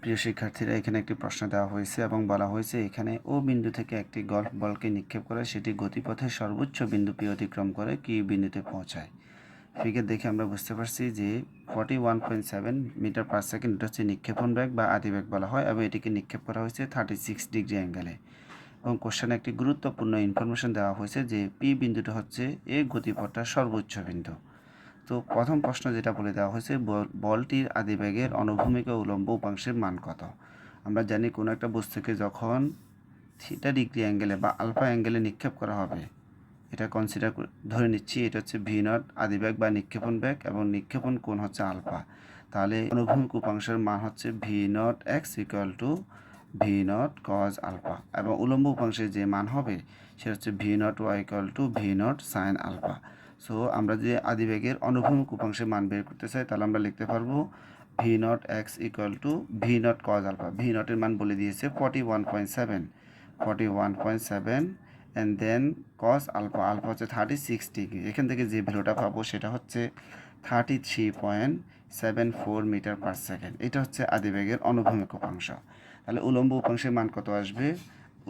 প্রিয় শিক্ষার্থীরা, এখানে একটি প্রশ্ন দেওয়া হয়েছে এবং বলা হয়েছে, এখানে ও বিন্দু থেকে একটি গল্ফ বলকে নিক্ষেপ করে সেটি গতিপথের সর্বোচ্চ বিন্দু পি অতিক্রম করে কি বিন্দুতে পৌঁছায়। ফিগার দেখে আমরা বুঝতে পারছি যে forty one point seven metre per second এটা হচ্ছে নিক্ষেপণ ব্যাগ বা আদি ব্যাগ বলা হয় এবং এটিকে নিক্ষেপ করা হয়েছে থার্টি সিক্স ডিগ্রি অ্যাঙ্গেলে এবং কোশ্চেনে একটি গুরুত্বপূর্ণ ইনফরমেশন দেওয়া হয়েছে যে পি বিন্দুটা হচ্ছে এই গতিপথটার সর্বোচ্চ বিন্দু। তো প্রথম প্রশ্ন যেটা বলে দেওয়া হয়েছে, বল- বলটির আদিবেগের অনুভূমিক উলম্ব উপাংশের মান কত? আমরা জানি কোনো একটা বস্তুকে যখন থিটা ডিগ্রি অ্যাঙ্গেলে বা আলফা অ্যাঙ্গেলে নিক্ষেপ করা হবে, এটা কনসিডার ধরে নিচ্ছি এটা হচ্ছে ভি নট আদিবেগ বা নিক্ষেপণ ব্যাগ এবং নিক্ষেপণ কোণ হচ্ছে আলফা তাহলে অনুভূমিক উপাংশের মান হচ্ছে V naught X equal to V naught cos alpha এবং উলম্ব উপাংশের যে মান হবে, সেটা হচ্ছে V naught Y equal to V naught sine alpha so আমরা যে আদিবেগের অনুভূমিক উপাংশের মান বের করতে চাই, তাহলে আমরা লিখতে পারব V naught X equal to V naught cos alpha V নটের মান বলে দিয়েছে forty one point seven forty one point seven and then cos alpha alpha হচ্ছে থার্টি সিক্স ডিগ্রি এখান থেকে যে ভ্যালুটা পাবো সেটা হচ্ছে thirty three point seven four metre per second এটা হচ্ছে আদিবেগের অনুভূমিক উপাংশ। তাহলে উলম্ব উপাংশের মান কত আসবে?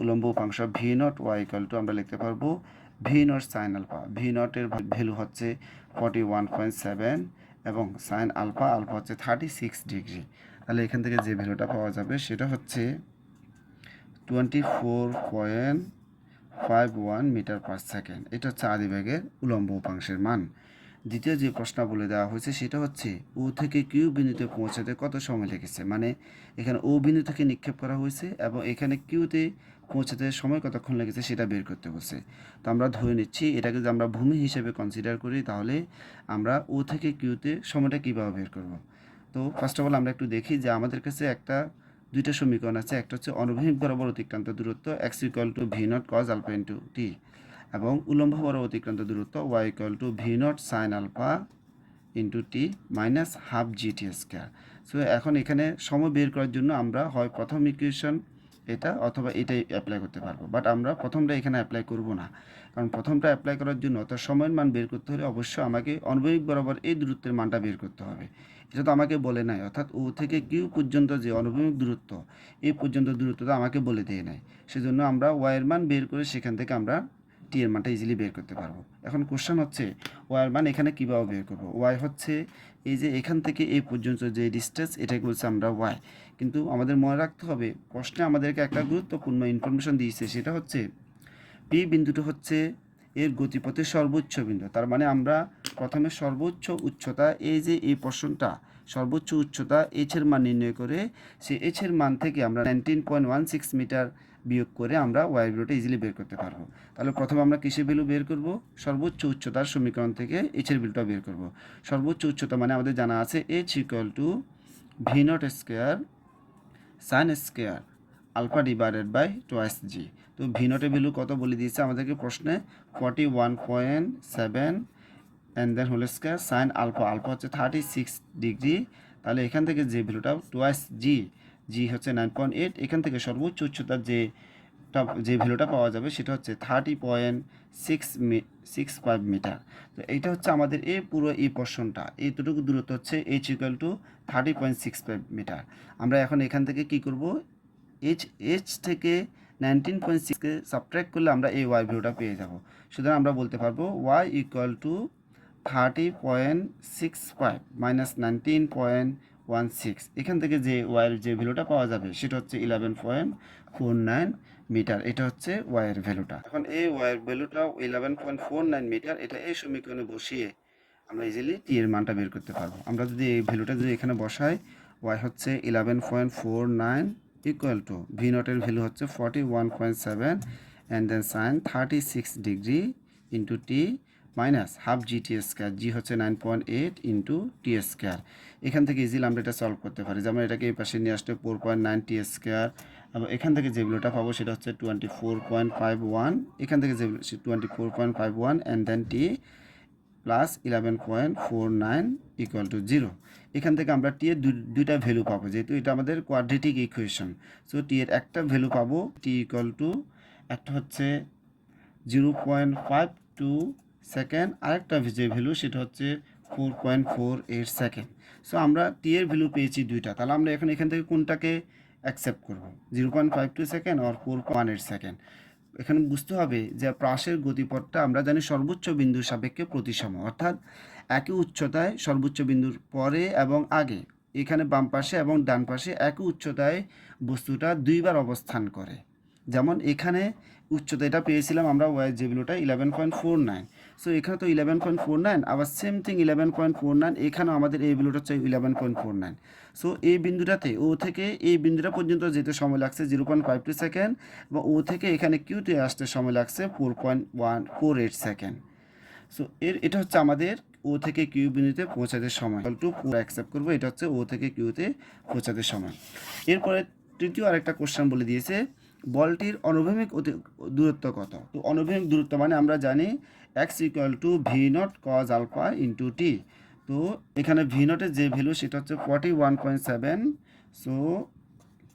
উলম্ব উপাংশ V naught Y equal to আমরা লিখতে পারব V naught sine alpha. V নটের value হচ্ছে ফর্টি ওয়ান পয়েন্ট সেভেন এবং সাইন আলফা আলফা হচ্ছে থার্টি সিক্স ডিগ্রি। তাহলে এখান থেকে যে ভ্যালুটা পাওয়া যাবে সেটা হচ্ছে twenty four point five one metre per second. এটা হচ্ছে আদিবেগের উলম্ব উপাংশের মান। দ্বিতীয় যে প্রশ্ন বলে দেওয়া হয়েছে সেটা হচ্ছে, ও থেকে কিউ বিন্দুতে পৌঁছাতে কত সময় লেগেছে? মানে এখানে ও বিন্দু থেকে নিক্ষেপ করা হয়েছে এবং এখানে কিউতে পৌঁছাতে সময় কতক্ষণ লেগেছে সেটা বের করতে বলছে। তো আমরা ধরে নিচ্ছি, এটাকে যদি আমরা ভূমি হিসেবে কনসিডার করি, তাহলে আমরা ও থেকে কিউতে সময়টা কীভাবে বের করব? তো ফার্স্ট অফ অল আমরা একটু দেখি যে আমাদের কাছে একটা, দুইটা সমীকরণ আছে, একটা হচ্ছে অনুভূমিক বরাবর অতিক্রান্ত দূরত্ব X equal to V naught cos alpha into T এবং উলম্ব বরাবর অতিক্রান্ত দূরত্ব Y equal to V naught sine alpha into T minus half G T square so এখন এখানে সময় বের করার জন্য আমরা হয় প্রথম ইকুয়েশন এটা অথবা এটাই অ্যাপ্লাই করতে পারব। বাট আমরা প্রথমটা এখানে অ্যাপ্লাই করব না। কারণ প্রথমটা অ্যাপ্লাই করার জন্য অর্থাৎ সময়ের মান বের করতে হলে অবশ্যই আমাকে অনুভূমিক বরাবর এই দূরত্বের মানটা বের করতে হবে। এটা তো আমাকে বলে নাই, অর্থাৎ ও থেকে কিউ পর্যন্ত যে অনুভূমিক দূরত্ব, এই পর্যন্ত দূরত্বটা আমাকে বলে দিয়ে নেয় সেজন্য আমরা ওয়াইয়ের মান বের করে সেখান থেকে আমরা টি এর মানটা ইজিলি বের করতে পারব। এখন কোশ্চেন হচ্ছে ওয়াইয়ের মান এখানে কীভাবে বের করব? ওয়াই হচ্ছে এই যে এখান থেকে এই পর্যন্ত যে ডিস্টেন্স এটাকে বলছে আমরা ওয়াই কিন্তু আমাদের মনে রাখতে হবে, প্রশ্নে আমাদেরকে একটা গুরুত্বপূর্ণ ইনফরমেশন দিয়েছে, সেটা হচ্ছে পি বিন্দুটা হচ্ছে এর গতিপথের সর্বোচ্চ বিন্দু। তার মানে আমরা প্রথমে সর্বোচ্চ উচ্চতা, এই যে এই পোর্শনটা সর্বোচ্চ উচ্চতা এইচ এর মান নির্ণয় করে সেই এইচ এর মান থেকে আমরা nineteen point one six metre বিয়োগ করে আমরা ওয়াই ভ্যালুটা ইজিলি বের করতে পারব। তাহলে প্রথমে আমরা কিসের ভ্যালু বের করব? সর্বোচ্চ উচ্চতার সমীকরণ থেকে এইচ এর ভ্যালুটা বের করব। সর্বোচ্চ উচ্চতা মানে আমাদের জানা আছে H equal to V naught square sine square alpha divided by twice G তো ভি নটের ভ্যালু কত বলে দিয়েছে আমাদেরকে প্রশ্নে? Forty one point seven and then whole square sine alpha alpha হচ্ছে থার্টি সিক্স ডিগ্রি তাহলে এখান থেকে যে ভ্যালুটা টোয়াইস জি জি হচ্ছে নাইন পয়েন্ট এইট, এখান থেকে সর্বোচ্চ উচ্চতার যে যে ভ্যালুটা পাওয়া যাবে সেটা হচ্ছে thirty point six six five metre. তো এইটা হচ্ছে আমাদের এই পুরো এই পোর্শনটা এইটুকু দূরত্ব হচ্ছে H equal to thirty point six five metre. আমরা এখন এখান থেকে কি করব? এইচ এইচ থেকে নাইনটিন পয়েন্ট সিক্সকে সাবট্র্যাক্ট করলে আমরা এই ওয়াই ভ্যালুটা পেয়ে যাব। সুতরাং আমরা বলতে পারব Y equal to thirty point six five minus nineteen point one six এখান থেকে যে ওয়াইয়ের যে ভ্যালুটা পাওয়া যাবে, সেটা হচ্ছে eleven point four nine metre এটা হচ্ছে ওয়াইয়ের ভ্যালুটা এখন এই ওয়াইয়ের ভ্যালুটা eleven point four nine metre এটা এই সমীকরণে বসিয়ে আমরা ইজিলি টি এর মানটা বের করতে পারব। আমরা যদি এই ভ্যালুটা যদি এখানে বসাই ওয়াই হচ্ছে eleven point four nine equal to V নটের value হচ্ছে forty one point seven and then sine thirty six degree into T minus half G T square, G হচ্ছে nine point eight into T square. এখান থেকে easily আমরা এটা solve করতে পারি। যেমন এটাকে এই পাশে নিয়ে আসলে four point nine T square এবং এখান থেকে যে ভ্যালুটা পাবো সেটা হচ্ছে twenty four point five one এখান থেকে যে twenty four point five one and then T plus eleven point four nine equal to zero এখান থেকে আমরা টি এর দুইটা ভ্যালু পাবো, যেহেতু এটা আমাদের কোয়াড্রেটিক ইকুয়েশন সো টি এর একটা ভ্যালু পাবো টি ইকুয়াল টু একটা হচ্ছে zero point five two second আরেকটা যে ভ্যালু সেটা হচ্ছে four point four eight second so আমরা টি এর ভ্যালু পেয়েছি দুইটা। তাহলে আমরা এখন এখান থেকে কোনটাকে অ্যাকসেপ্ট করব? Zero point five two second আর ফোর পয়েন্ট এইট সেকেন্ড এখানে বুঝতে হবে যে প্রাসের গতিপথটা আমরা জানি সর্বোচ্চ বিন্দুর সাপেক্ষে প্রতিসম। অর্থাৎ একই উচ্চতায় সর্বোচ্চ বিন্দুর পরে এবং আগে, এখানে বাম পাশে এবং ডান পাশে একই উচ্চতায় বস্তুটা দুইবার অবস্থান করে। যেমন এখানে উচ্চতা এটা পেয়েছিলাম আমরা ওয়াই যে ভ্যালুটা eleven point four nine so এখানে তো ইলেভেন পয়েন্ট ফোর নাইন আবার same thing eleven point four nine এখানেও আমাদের এই ভ্যালুটা হচ্ছে eleven point four nine so এই বিন্দুটাতে ও থেকে এই বিন্দুটা পর্যন্ত যেতে সময় লাগছে zero point five two second এবং ও থেকে এখানে কিউতে আসতে সময় লাগছে four point one four eight second so এর, এটা হচ্ছে আমাদের ও থেকে কিউ বিন্দুতে পৌঁছাতে সময়। টু পুরো অ্যাকসেপ্ট করব, এটা হচ্ছে ও থেকে কিউতে পৌঁছাতে সময়। এরপরে তৃতীয় আরেকটা কোশ্চেন বলে দিয়েছে বলটির অনুভূমিক দূরত্ব কত? তো অনুভূমিক দূরত্ব মানে আমরা জানি X equal to V naught cos alpha into T তো এখানে ভি নটের যে ভ্যালু সেটা হচ্ছে forty one point seven so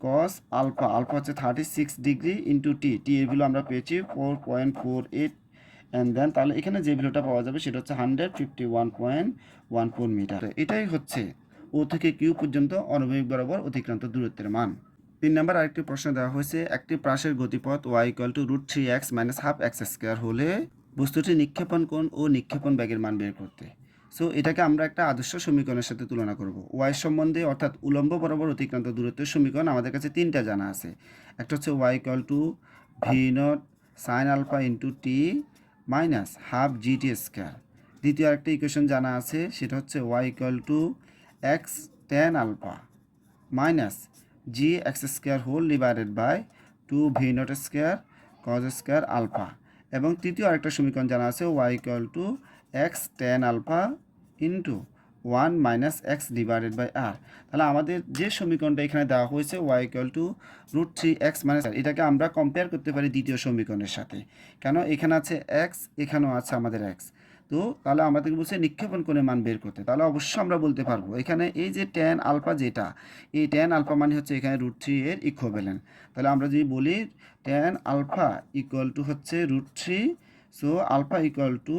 cos alpha alpha হচ্ছে thirty six degree into T T এর ভ্যালু আমরা পেয়েছি four point four eight and then তাহলে এখানে যে ভ্যালুটা পাওয়া যাবে সেটা হচ্ছে hundred fifty one point one four metre এটাই হচ্ছে ও থেকে কিউ পর্যন্ত অনুভূমিক বরাবর অতিক্রান্ত দূরত্বের মান। তিন নম্বর আরেকটি প্রশ্ন দেওয়া হয়েছে, একটি প্রাসের গতিপথ Y equal to root three X minus half X square হলে বস্তুটি নিক্ষেপণ কোণ ও নিক্ষেপণ ব্যাগের মান বের করতে। সো এটাকে আমরা একটা আদর্শ সমীকরণের সাথে তুলনা করব। ওয়াই সম্বন্ধে অর্থাৎ উলম্ব বরাবর অতিক্রান্ত দূরত্বের সমীকরণ আমাদের কাছে তিনটা জানা আছে। একটা হচ্ছে Y equal to V naught sine alpha into T minus half G T square দ্বিতীয় আরেকটা ইকুয়েশন জানা আছে, সেটা হচ্ছে Y equal to X tan alpha minus G X square whole divided by two V naught square cos square alpha এবং তৃতীয় আরেকটা সমীকরণ জানা আছে Y equal to X tan alpha into one minus X divided by R তাহলে আমাদের যে সমীকরণটা এখানে দেওয়া হয়েছে Y equal to root three X minus এটাকে আমরা কম্পেয়ার করতে পারি দ্বিতীয় সমীকরণের সাথে। কেন? এখানে আছে এক্স এখানেও আছে আমাদের এক্স তো তাহলে আমাদেরকে বলছে নিক্ষেপণ কোণের মান বের করতে। তাহলে অবশ্যই আমরা বলতে পারব, এখানে এই যে ট্যান আলফা যেটা, এই ট্যান আলফা মানে হচ্ছে এখানে রুট থ্রি এর ইকোভ্যালেন্ট তাহলে আমরা যদি বলি ট্যান আলফা ইকুয়াল টু হচ্ছে root three so alpha equal to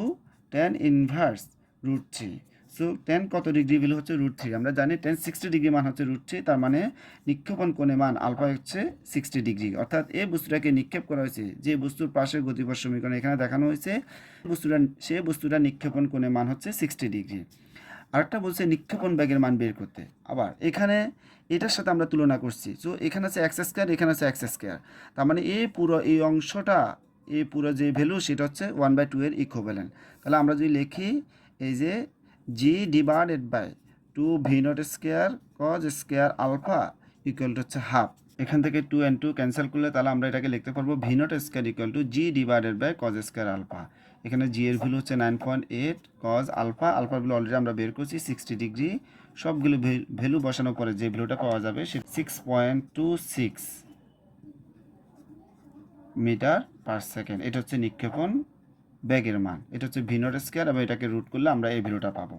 tan inverse root three so tan কত ডিগ্রি ভ্যালু হচ্ছে রুট থ্রি আমরা জানি টেন সিক্সটি ডিগ্রি মান হচ্ছে রুট থ্রি তার মানে নিক্ষেপণ কোণে মান আলফা হচ্ছে সিক্সটি ডিগ্রি অর্থাৎ এই বস্তুটাকে নিক্ষেপ করা হয়েছে, যে বস্তুর পাশে গতিপথ সমীকরণ এখানে দেখানো হয়েছে, বস্তুটা সে বস্তুটা নিক্ষেপণ কোণে মান হচ্ছে সিক্সটি ডিগ্রি আরেকটা বলছে নিক্ষেপণ ব্যাগের মান বের করতে। আবার এখানে এটার সাথে আমরা তুলনা করছি। সো এখানে আছে এক্স স্কোয়ার এখানে আছে এক্স স্কোয়ার তার মানে এই পুরো এই অংশটা এই পুরো যে ভ্যালু সেটা হচ্ছে ওয়ান বাই টু এর ইকুইভ্যালেন্ট তাহলে আমরা যদি লিখি, এই যে G divided by two V naught square cos square alpha equal to হচ্ছে হাফ এখান থেকে টু অ্যান্ড টু ক্যান্সেল করলে তাহলে আমরা এটাকে লিখতে পারব V naught square equal to G divided by cos square alpha এখানে জি এর ভ্যালু হচ্ছে nine point eight cos alpha আলফার ভ্যালু অলরেডি আমরা বের করছি সিক্সটি ডিগ্রি সবগুলো ভ্যালু বসানোর পরে যে ভ্যালুটা পাওয়া যাবে সে six point two six metre per second এটা হচ্ছে নিক্ষেপণ ব্যাগের মান। এটা হচ্ছে ভিনোর স্কোয়ার এবং এটাকে রুট করলে আমরা এই ভিনোটা পাবো।